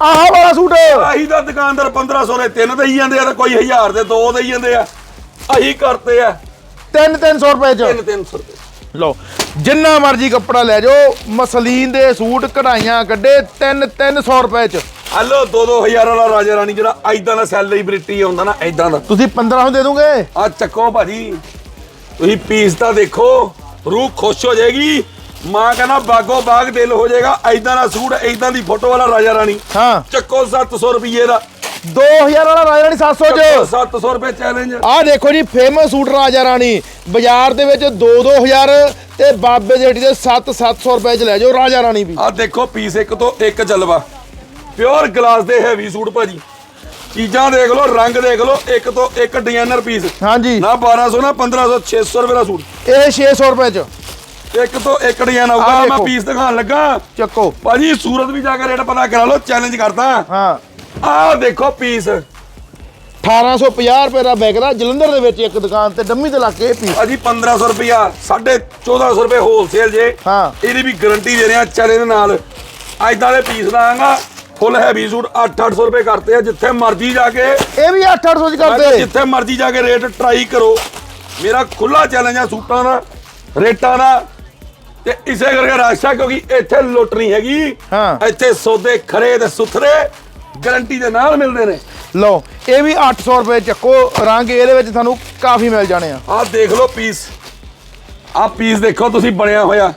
B: ਆਹ ਵਾਲਾ ਸੂਟ।
A: ਆਹੀ ਦਾ ਦੁਕਾਨਦਾਰ 1500 ਨੇ ਤਿੰਨ ਦੇਈ ਜਾਂਦੇ ਆ ਤੇ ਕੋਈ 1000 ਦੇ ਦੋ ਦੇਈ ਜਾਂਦੇ ਆ। ਆਹੀ ਕਰਤੇ ਆ।
B: 3 300 ਰੁਪਏ ਚ।
A: 3 300 ਰੁਪਏ।
B: ਲਓ ਜਿੰਨਾ ਮਰਜ਼ੀ ਕੱਪੜਾ ਲੈ ਜਾਓ ਮਸਲੀਨ ਦੇ ਸੂਟ ਕਢਾਈਆਂ ਕੱਢੇ 3 300 ਰੁਪਏ ਚ।
A: ਹਲੋ 2 2000 ਵਾਲਾ ਰਾਜਾ ਰਾਣੀ ਜਿਹੜਾ ਐਦਾਂ ਦਾ ਸੈਲੀਬ੍ਰਿਟੀ ਆਉਂਦਾ ਨਾ ਐਦਾਂ ਦਾ।
B: ਤੁਸੀਂ 1500 ਦੇ ਦੋਗੇ?
A: ਆ ਚੱਕੋ ਭਾਜੀ। ਤੁਸੀਂ ਪੀਸ ਤਾਂ ਦੇਖੋ ਰੂਹ ਖੁਸ਼ ਹੋ ਜਾਏਗੀ। ਮਾਂ ਕਹਿੰਦਾ ਬਾਗੋ ਬਾਗ ਦਿਲ ਹੋ ਜਾਏਗਾ। ਐਦਾਂ ਦਾ ਸੂਟ ਐਦਾਂ ਦੀ ਫੋਟੋ ਵਾਲਾ ਰਾਜਾ ਰਾਣੀ।
B: ਹਾਂ।
A: ਚੱਕੋ 700 ਰੁਪਏ ਦਾ।
B: 2000 ਵਾਲਾ ਰਾਜਾ ਰਾਣੀ 700 ਚ।
A: 700 ਰੁਪਏ ਚੈਲੰਜ
B: ਆਹ ਦੇਖੋ ਜੀ ਫੇਮਸ ਸੂਟ ਰਾਜਾ ਰਾਣੀ। ਬਾਜ਼ਾਰ ਦੇ ਵਿੱਚ 2-2000 ਤੇ ਬਾਬੇ ਦੀ ਹੱਟੀ ਦੇ 7-700 ਰੁਪਏ ਚ ਲੈ ਜਾਓ ਰਾਜਾ ਰਾਣੀ ਵੀ।
A: ਆ ਦੇਖੋ ਪੀਸ ਇੱਕ ਤੋਂ ਇੱਕ ਜਲਵਾ। ਪਿਓਰ ਗਲਾਸ ਦੇ ਹੈਵੀ ਸੂਟ ਭਾਜੀ। ਚੀਜ਼ਾਂ ਦੇਖ ਲਓ ਰੰਗ ਦੇਖ ਲਓ ਇੱਕ ਤੋਂ ਇੱਕ ਡਿਜ਼ਾਈਨਰ ਪੀਸ
B: ਹਾਂਜੀ।
A: ਨਾ 1200 ਨਾ 1500 600 ਰੁਪਏ ਦਾ ਸੂਟ
B: ਇਹ 600 ਰੁਪਏ ਚ।
A: ਇੱਕ ਤੋਂ ਇੱਕ ਡਿਜ਼ਾਈਨ ਆਊਗਾ
B: ਆਹ
A: ਮੈਂ। ਪੀਸ ਦਿਖਾਉਣ ਲੱਗਾ।
B: ਚੱਕੋ।
A: ਭਾਜੀ ਸੂਰਤ ਵੀ ਜਾ ਕੇ ਰੇਟ ਪਤਾ ਕਰਾ ਲਓ ਚੈਲੰਜ ਕਰਦਾ।
B: ਹਾਂ।
A: ਆਹ ਦੇਖੋ ਪੀਸ
B: 1850 ਰੁਪਏ ਦਾ ਵਿਕਦਾ ਜਲੰਧਰ ਦੇ ਵਿੱਚ ਇੱਕ ਦੁਕਾਨ ਤੇ ਡੰਮੀ ਤੇ ਲਾ ਕੇ ਇਹ ਪੀਸ
A: ਭਾਜੀ 1500 ਰੁਪਿਆ 1450 ਰੁਪਏ ਹੋਲਸੇਲ ਜੇ।
B: ਹਾਂ।
A: ਇਹਦੀ ਵੀ ਗਾਰੰਟੀ ਦੇ ਰਿਹਾ ਚਲੇ ਦੇ ਨਾਲ। ਐਦਾਂ ਦੇ ਪੀਸ ਦਾਂਗਾ ਫੁੱਲ ਹੈਵੀ ਸੂਟ 8-800 ਰੁਪਏ ਕਰਤੇ ਆ ਜਿੱਥੇ ਮਰਜ਼ੀ ਜਾ ਕੇ।
B: ਇਹ ਵੀ 8-800 ਚ ਕਰਦੇ।
A: ਜਿੱਥੇ ਮਰਜ਼ੀ ਜਾ ਕੇ ਰੇਟ ਟਰਾਈ ਕਰੋ। ਮੇਰਾ ਖੁੱਲਾ ਚੈਲੰਜ ਆ ਸੂਟਾਂ ਦਾ ਰੇਟਾਂ ਦਾ। ਤੇ ਇਸੇ ਕਰਕੇ ਰਾਸ਼ਾ ਕਿਉਂਕਿ ਇੱਥੇ ਲੁੱਟ ਨਹੀਂ ਹੈਗੀ।
B: ਹਾਂ।
A: ਇੱਥੇ ਸੌਦੇ ਖਰੇ ਤੇ ਸੁਥਰੇ। ਗਾਰੰਟੀ ਦੇ ਨਾਲ ਮਿਲਦੇ ਨੇ।
B: ਲਓ ਇਹ ਵੀ 800 ਰੁਪਏ ਚੱਕੋ ਰੰਗ ਇਹਦੇ ਵਿੱਚ ਤੁਹਾਨੂੰ ਕਾਫੀ ਮਿਲ ਜਾਣੇ ਆ।
A: ਆਹ ਦੇਖ ਲਓ ਪੀਸ ਆਹ ਪੀਸ ਦੇਖੋ ਤੁਸੀਂ ਬਣਿਆ ਹੋਇਆ।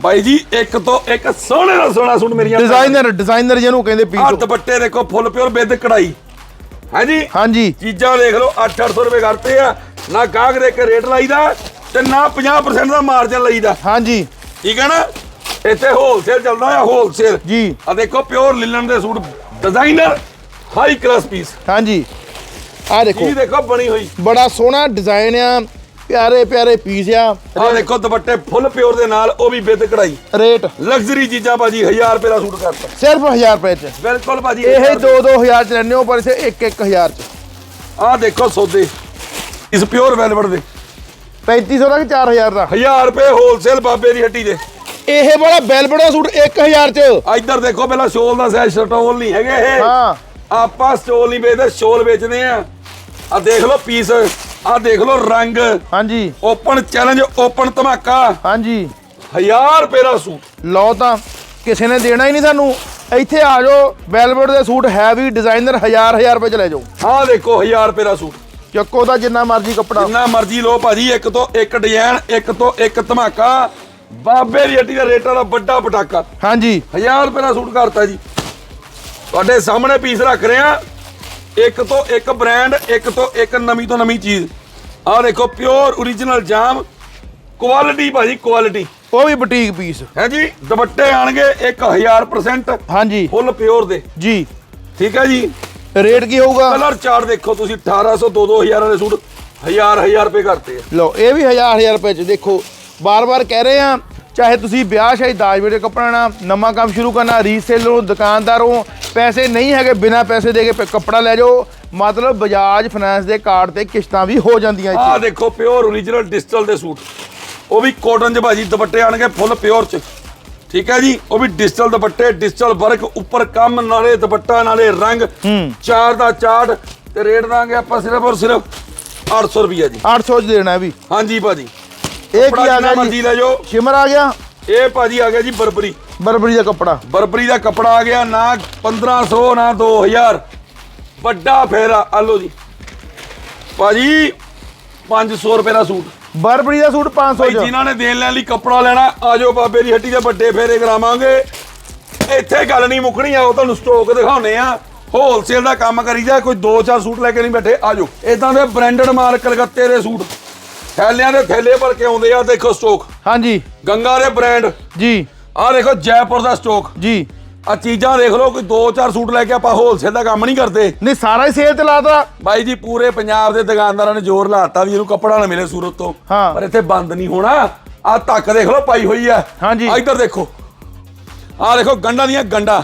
A: ਬਾਈ ਜੀ ਇੱਕ ਤੋਂ ਇੱਕ ਸੋਹਣੇ ਦਾ ਸੋਹਣਾ ਸੂਟ ਮੇਰੀਆਂ
B: ਡਿਜ਼ਾਈਨਰ ਡਿਜ਼ਾਈਨਰ ਜਿਹਨੂੰ ਕਹਿੰਦੇ
A: ਆਹ
B: ਪੀਸ
A: ਦੁਪੱਟੇ ਦੇਖੋ ਫੁੱਲ ਪਿਓਰ ਬਿੱਦ ਕਢਾਈ ਹਾਂਜੀ?
B: ਹਾਂਜੀ।
A: ਚੀਜ਼ਾਂ ਦੇਖ ਲਓ 8-800 ਰੁਪਏ ਕਰਤੇ ਆ। ਨਾ ਗਾਹਕ ਦੇ ਕੇ ਰੇਟ ਲਾਈਦਾ ਤੇ ਨਾ 50% ਦਾ ਮਾਰਜਨ ਲਈਦਾ।
B: ਹਾਂਜੀ।
A: ਠੀਕ ਹੈ ਨਾ? ਇੱਥੇ ਹੋਲਸੇਲ ਚੱਲਦਾ ਆ ਹੋਲਸੇਲ
B: ਜੀ।
A: ਆ ਦੇਖੋ ਪਿਓਰ ਲਿਲਨ ਦੇ suit designer high class piece
B: ਹਾਂਜੀ। ਆ ਦੇਖੋ।
A: ਕੀ ਦੇਖੋ ਬਣੀ ਹੋਈ।
B: ਬੜਾ ਸੋਹਣਾ ਡਿਜ਼ਾਈਨ ਆ। ਪਿਆਰੇ ਪਿਆਰੇ ਪੀਸ ਆ।
A: ਆ ਦੇਖੋ ਦੁਪੱਟੇ ਫੁੱਲ ਪਿਓਰ ਦੇ ਨਾਲ ਉਹ ਵੀ ਬਿੱਦ ਕਢਾਈ।
B: ਰੇਟ
A: ਲਗਜ਼ਰੀ ਚੀਜ਼ਾਂ ਭਾਜੀ 1000 ਰੁਪਏ ਦਾ ਸੂਟ ਕਰਤਾ।
B: ਸਿਰਫ 1000 ਰੁਪਏ ਚ।
A: ਬਿਲਕੁਲ ਭਾਜੀ
B: ਇਹ 2-2000 ਚ ਲੈਣੇ ਹੋ ਪਰ ਇਸੇ 1-1000 ਚ।
A: ਆ ਦੇਖੋ ਸੌਦੇ। ਇਸ ਪਿਓਰ ਵੈਲਵਟ ਦੇ।
B: 3500 ਦਾ ਕਿ 4000 ਦਾ?
A: 1000 ਰੁਪਏ ਹੋਲਸੇਲ ਬਾਬੇ ਦੀ ਹੱਟੀ ਦੇ।
B: ਇਹ ਵਾਲਾ ਬੈਲਬੜਾ ਸੂਟ 1000 ਚ।
A: ਇੱਧਰ ਦੇਖੋ ਪਹਿਲਾਂ ਸ਼ੋਲ ਦਾ ਸੈਸ਼ ਸਟੋਲ ਨਹੀਂ ਹੈਗੇ ਇਹ।
B: ਹਾਂ।
A: ਆਪਾਂ ਸਟੋਲ ਨਹੀਂ ਵੇਚਦੇ ਸ਼ੋਲ ਵੇਚਦੇ ਆ ਆ ਦੇਖ ਲਓ ਪੀਸ ਆ ਦੇਖ ਲਓ ਰੰਗ।
B: ਹਾਂਜੀ।
A: ਓਪਨ ਚੈਲੰਜ ਓਪਨ ਧਮਾਕਾ।
B: ਹਾਂਜੀ।
A: 1000 ਰੁਪਏ ਦਾ ਸੂਟ।
B: ਲਓ ਤਾਂ ਕਿਸੇ ਨੇ ਦੇਣਾ ਹੀ ਨਹੀਂ ਤੁਹਾਨੂੰ ਇੱਥੇ ਆ ਜਾਓ ਵੈਲਵਟ ਦੇ ਸੂਟ ਹੈਵੀ ਡਿਜ਼ਾਈਨਰ 1000 1000 ਰੁਪਏ ਚ ਲੈ ਜਾਓ।
A: ਆ ਦੇਖੋ 1000 ਰੁਪਏ ਦਾ ਸੂਟ।
B: ਚੱਕੋ ਦਾ ਜਿੰਨਾ ਮਰਜ਼ੀ ਕੱਪੜਾ।
A: ਜਿੰਨਾ ਮਰਜ਼ੀ ਲੋ ਭਾਜੀ ਇੱਕ ਤੋਂ ਇੱਕ ਡਿਜ਼ਾਈਨ ਇੱਕ ਤੋਂ ਇੱਕ ਧਮਾਕਾ। ਬਾਬੇ ਦੀ ਹੱਟੀ ਦਾ ਰੇਟਾਂ ਦਾ ਵੱਡਾ ਪਟਾਕਾ।
B: ਹਾਂਜੀ।
A: 1000 ਰੁਪਏ ਦਾ ਸੂਟ ਕਰਤਾ ਜੀ। ਤੁਹਾਡੇ ਸਾਹਮਣੇ ਪੀਸ ਰੱਖ ਰਹੇ। ਆ ਇੱਕ ਤੋਂ ਇੱਕ ਬ੍ਰਾਂਡ ਇੱਕ ਤੋਂ ਇੱਕ ਨਵੀਂ ਤੋਂ ਨਵੀਂ ਚੀਜ਼। ਆਹ ਦੇਖੋ ਪਿਓਰ origignal ਜਾਮ। ਕੁਆਲਿਟੀ ਭਾਜੀ ਕੁਆਲਿਟੀ
B: ਉਹ ਵੀ ਬੁਟੀਕ ਪੀਸ
A: ਹੈ ਜੀ? ਦੁਪੱਟੇ ਆਣਗੇ 1000%
B: ਹਾਂਜੀ।
A: ਫੁੱਲ ਪਿਓਰ ਦੇ।
B: ਜੀ।
A: ਠੀਕ ਹੈ ਜੀ?
B: ਰੇਟ ਕੀ ਹੋਊਗਾ?
A: ਕਲਰ ਚਾਰਟ ਦੇਖੋ ਤੁਸੀਂ 1800 2 2000 ਵਾਲੇ ਸੂਟ। 1000 1000 ਰੁਪਏ ਕਰਤੇ ਆ।
B: ਲਓ ਇਹ ਵੀ 1000 1000 ਰੁਪਏ ਚ ਦੇਖੋ। ਬਾਰ-ਬਾਰ ਕਹਿ ਰਹੇ ਆ ਚਾਹੇ ਤੁਸੀਂ ਵਿਆਹ ਸ਼ਾਦੀ ਦਾਜ ਵੇਲੇ ਕੱਪੜਾ ਲੈਣਾ ਨਵਾਂ ਕੰਮ ਸ਼ੁਰੂ ਕਰਨਾ ਰੀਸੇਲਰੋਂ ਦੁਕਾਨਦਾਰੋਂ ਪੈਸੇ ਨਹੀਂ ਹੈਗੇ ਬਿਨਾ ਪੈਸੇ ਦੇ ਕੇ ਕੱਪੜਾ ਲੈ ਜਾਓ ਮਤਲਬ ਬਜਾਜ ਫਾਈਨੈਂਸ ਦੇ ਕਾਰਡ ਤੇ ਕਿਸ਼ਤਾਂ ਵੀ ਹੋ ਜਾਂਦੀਆਂ ਇੱਥੇ।
A: ਦੇਖੋ ਪਿਓਰ origignal ਡਿਜੀਟਲ ਦੇ ਸੂਟ। ਉਹ ਵੀ ਕਾਟਨ ਚ ਭਾਜੀ ਦੁਪੱਟੇ ਆਣਗੇ ਫੁੱਲ ਪਿਓਰ ਚ। ਠੀਕ ਹੈ ਜੀ? ਉਹ ਵੀ ਡਿਜੀਟਲ ਦੁਪੱਟੇ ਡਿਜੀਟਲ ਵਰਕ ਉੱਪਰ ਕੰਮ ਨਾਲੇ ਦੁਪੱਟਾ ਨਾਲੇ ਰੰਗ। ਚਾਰ ਦਾ ਚਾਰਟ ਤੇ ਰੇਟ ਦਾਂਗੇ ਆਪਾਂ ਸਿਰਫ ਔਰ ਸਿਰਫ 800 ਰੁਪਈਆ ਜੀ।
B: 800 ਚ ਦੇਣਾ ਇਹ ਵੀ।
A: ਹਾਂਜੀ ਭਾਜੀ।
B: ਇਹ ਕੀ ਆ ਗਿਆ
A: ਮਰਜ਼ੀ
B: ਜੀ?
A: ਲੈ ਜਾਓ।
B: ਸ਼ਿਮਰ ਆ ਗਿਆ?
A: ਇਹ ਭਾਜੀ ਆ ਗਿਆ ਜੀ ਬਰਬਰੀ।
B: ਬਰਬਰੀ ਦਾ ਕੱਪੜਾ।
A: ਬਰਬਰੀ ਦਾ ਕਪੜਾ ਆ ਗਿਆ ਨਾ 1500 ਨਾ 2000 ਵੱਡਾ ਫੇਰਾ ਆ ਲਓ ਜੀ। ਭਾਜੀ 500 ਰੁਪਏ ਦਾ ਸੂਟ।
B: ਬਰਬਰੀ ਦਾ ਸੂਟ 500
A: ਭਾਈ
B: ਚ।
A: ਜਿਨ੍ਹਾਂ ਨੇ ਦੇਣ ਲੈਣ ਲਈ ਕੱਪੜਾ ਲੈਣਾ ਆਜੋ ਬਾਬੇ ਦੀ ਹੱਟੀ ਦੇ ਵੱਡੇ ਫੇਰੇ ਕਰਾਵਾਂਗੇ। ਇੱਥੇ ਗੱਲ ਨਹੀਂ ਮੁੱਕਣੀ ਆ ਉਹ ਤੁਹਾਨੂੰ ਸਟਾਕ ਦਿਖਾਉਨੇ ਆ। ਹੋਲਸੇਲ ਦਾ ਕੰਮ ਕਰੀਦਾ ਕੋਈ 2-4 ਸੂਟ ਲੈ ਕੇ ਨਹੀਂ ਬੈਠੇ ਆਜੋ ਇਦਾਂ ਦੇ ਬ੍ਰਾਂਡਡ ਮਾਲ ਕਲਕੱਤੇ ਦੇ ਸੂਟ। ਥੈਲਿਆਂ ਦੇ ਥੈਲੇ ਭਰ ਕੇ ਆਉਂਦੇ ਆ ਦੇਖੋ ਸਟਾਕ
B: ਹਾਂਜੀ।
A: ਗੰਗਾ ਦੇ ਬ੍ਰਾਂਡ
B: ਜੀ।
A: ਆ ਦੇਖੋ ਜੈਪੁਰ ਦਾ ਸਟਾਕ
B: ਜੀ।
A: ਆ ਚੀਜ਼ਾਂ ਦੇਖ ਲਓ ਕੋਈ 2-4 ਸੂਟ ਲੈ ਕੇ ਆਪਾਂ ਹੋਲਸੇਲ ਦਾ ਕੰਮ ਨਹੀਂ ਕਰਦੇ।
B: ਨਹੀਂ ਸਾਰਾ ਹੀ ਸੇਲ ਤੇ ਲਾਤਾ
A: ਬਾਈ ਜੀ ਪੂਰੇ ਪੰਜਾਬ ਦੇ ਦੁਕਾਨਦਾਰਾਂ ਨੇ ਜ਼ੋਰ ਲਾਤਾ ਵੀ ਇਹਨੂੰ ਕੱਪੜਾ ਨਾ ਮਿਲੇ ਸੂਰਤ ਤੋਂ।
B: ਹਾਂ।
A: ਪਰ ਇੱਥੇ ਬੰਦ ਨਹੀਂ ਹੋਣਾ। ਆ ਧੱਕ ਦੇਖ ਲਓ ਪਾਈ ਹੋਈ ਆ।
B: ਹਾਂਜੀ।
A: ਆਹ ਇੱਧਰ ਦੇਖੋ। ਆ ਦੇਖੋ ਗੰਡਾ ਦੀਆਂ ਗੰਡਾ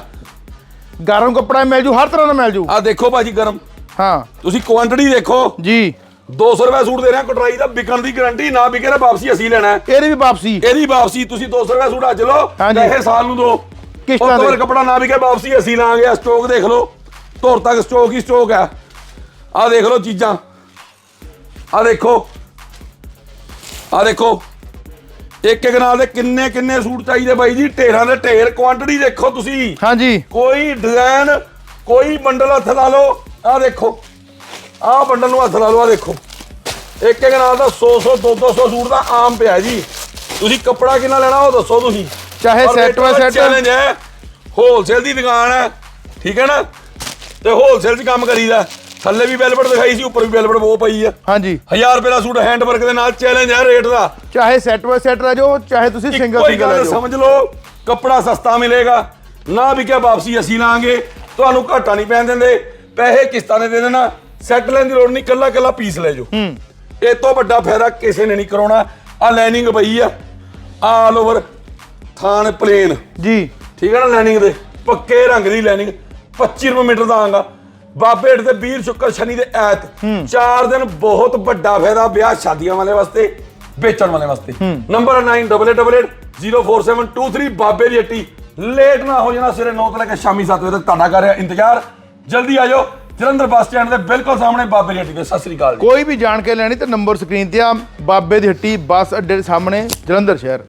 B: ਗਰਮ ਕੱਪੜਾ ਮਿਲ ਜੂ ਹਰ ਤਰ੍ਹਾਂ ਦਾ ਮਿਲ ਜੂ।
A: ਆ ਦੇਖੋ ਭਾਜੀ ਗਰਮ।
B: ਹਾਂ।
A: ਤੁਸੀਂ ਕੁਆਂਟੀਟੀ ਦੇਖੋ।
B: ਜੀ।
A: 200 ਰੁਪਏ ਸੂਟ ਦੇ ਰਹੇ ਕਟਰਾਈ ਦਾ ਵਿਕਣ ਦੀ ਗਾਰੰਟੀ ਨਾ ਵਿਕੇ ਤਾਂ ਵਾਪਸੀ ਅਸੀਂ ਲੈਣਾ ਹੈ।
B: ਇਹਦੀ ਵੀ ਵਾਪਸੀ।
A: ਇਹਦੀ ਵਾਪਸੀ ਤੁਸੀਂ 200 ਰੁਪਏ ਸੂਟ ਅੱਜ ਲਓ
B: ਹਾਂਜੀ।
A: ਪੈਸੇ ਸਾਲ ਨੂੰ ਦਿਓ
B: ਕਿਸ਼ਤਾਂ ਦੇ।
A: ਕੱਪੜਾ ਨਾ ਵਿਕੇ ਵਾਪਸੀ ਅਸੀਂ ਲਾਂਗੇ ਆ ਸਟਾਕ ਦੇਖ ਲਓ। ਧੁਰ ਤੱਕ ਸਟਾਕ ਹੀ ਸਟਾਕ ਹੈ। ਆ ਦੇਖ ਲਓ ਚੀਜ਼ਾਂ। ਆ ਦੇਖੋ। ਆ ਦੇਖੋ। ਇੱਕ ਇੱਕ ਨਾਲ ਦੇ ਕਿੰਨੇ ਕਿੰਨੇ ਸੂਟ ਚਾਹੀਦੇ ਬਾਈ ਜੀ? ਢੇਰਾਂ ਦੇ ਢੇਰ ਕੁਆਂਟੀਟੀ ਦੇਖੋ ਤੁਸੀਂ।
B: ਹਾਂਜੀ।
A: ਕੋਈ ਡਿਜ਼ਾਈਨ ਕੋਈ ਬੰਡਲ ਹੱਥ ਲਾ ਲਓ। ਆ ਦੇਖੋ। ਆਹ ਬੰਡਲ ਨੂੰ ਹੱਥ ਲਾ ਆ ਦੇਖੋ। ਇੱਕ ਇੱਕ ਨਾਲ ਦਾ 100 100 200 ਸੂਟ ਦਾ ਆਮ ਪਿਆ ਜੀ। ਤੁਸੀਂ ਕੱਪੜਾ ਕਿੰਨਾ ਲੈਣਾ ਉਹ ਦੱਸੋ ਤੁਸੀਂ।
B: ਚਾਹੇ set by set।
A: ਚੈਲੰਜ ਹੈ। ਹੋਲਸੇਲ ਦੀ ਦੁਕਾਨ ਹੈ। ਠੀਕ ਹੈ ਨਾ? ਤੇ ਹੋਲਸੇਲ 'ਚ ਕੰਮ ਕਰੀਦਾ। ਥੱਲੇ ਵੀ ਵੈਲਵਟ ਦਿਖਾਈ ਸੀ ਉੱਪਰ ਵੀ ਵੈਲਵਟ ਉਹ ਪਈ ਆ।
B: ਹਾਂਜੀ।
A: 1000 ਰੁਪਏ ਦਾ ਸੂਟ ਹੈਂਡ ਵਰਕ ਦੇ ਨਾਲ ਚੈਲੰਜ ਹੈ ਰੇਟ ਦਾ।
B: ਚਾਹੇ ਸੈਟ ਬਾਈ ਸੈਟ ਲੈ ਜਾਓ ਚਾਹੇ ਤੁਸੀਂ ਸਿੰਗਲ ਸਿੰਗਲ ਲੈ ਜਾਓ।
A: ਸਮਝ ਲਓ ਕੱਪੜਾ ਸਸਤਾ ਮਿਲੇਗਾ। ਨਾ ਵਿਕਿਆ ਵਾਪਸੀ ਅਸੀਂ ਲਾਂਗੇ। ਤੁਹਾਨੂੰ ਘਾਟਾ ਨਹੀਂ ਪੈਣ ਦਿੰਦੇ। ਪੈਸੇ ਕਿਸ਼ਤਾਂ ਦੇ ਦੇ ਦੇਣਾ। ਸੈੱਟ ਲੈਣ ਦੀ ਲੋੜ ਨਹੀਂ ਕੱਲਾ ਕੱਲਾ ਪੀਸ ਲੈ ਜਾਓ।
B: ਹੂੰ।
A: ਇਹ ਤੋਂ ਵੱਡਾ ਫਾਇਦਾ ਕਿਸੇ ਨੇ ਨਹੀਂ ਕਰਾਉਣਾ। ਆ ਲਾਈਨਿੰਗ ਪਈ ਆ ਆਲ ਓਵਰ ਥਾਨ ਪਲੇਨ
B: ਜੀ।
A: ਠੀਕ ਹੈ ਨਾ ਲਾਈਨਿੰਗ ਦੇ? ਪੱਕੇ ਰੰਗ ਦੀ ਲਾਈਨਿੰਗ 25 ਰੁਪਏ ਮੀਟਰ ਦਾ ਆਂਗਾ। ਬਾਬੇ ਹੇਠ ਤੇ ਵੀਰ ਸ਼ੁੱਕਰ ਸ਼ਨੀ ਦੇ ਐਤ। ਚਾਰ ਦਿਨ ਬਹੁਤ ਵੱਡਾ ਫਾਇਦਾ ਵਿਆਹ ਸ਼ਾਦੀਆਂ ਵਾਲੇ ਵਾਸਤੇ ਵੇਚਣ ਵਾਲੇ ਵਾਸਤੇ। ਨੰਬਰ 9888047223 ਬਾਬੇ ਦੀ ਹੱਟੀ। ਲੇਟ ਨਾ ਹੋ ਜਾਣਾ ਸਵੇਰੇ 9 ਤੋਂ ਲੈ ਕੇ ਸ਼ਾਮੀ 7 ਵਜੇ ਤੱਕ ਤੁਹਾਡਾ ਕਰ ਰਿਹਾ ਇੰਤਜ਼ਾਰ। ਜਲਦੀ ਆ ਜਾਓ। ਜਲੰਧਰ ਬੱਸ ਸਟੈਂਡ ਦੇ ਬਿਲਕੁਲ ਸਾਹਮਣੇ ਬਾਬੇ ਦੀ ਹੱਟੀ ਦੇ ਸਤਿ ਸ੍ਰੀ ਅਕਾਲ ਜੀ।
B: ਕੋਈ ਵੀ ਜਾਣਕਾਰੀ ਲੈਣੀ ਤੇ ਨੰਬਰ ਸਕਰੀਨ ਤੇ ਆ, ਬਾਬੇ ਦੀ ਹੱਟੀ ਬੱਸ ਅੱਡੇ ਦੇ ਸਾਹਮਣੇ, ਜਲੰਧਰ ਸ਼ਹਿਰ।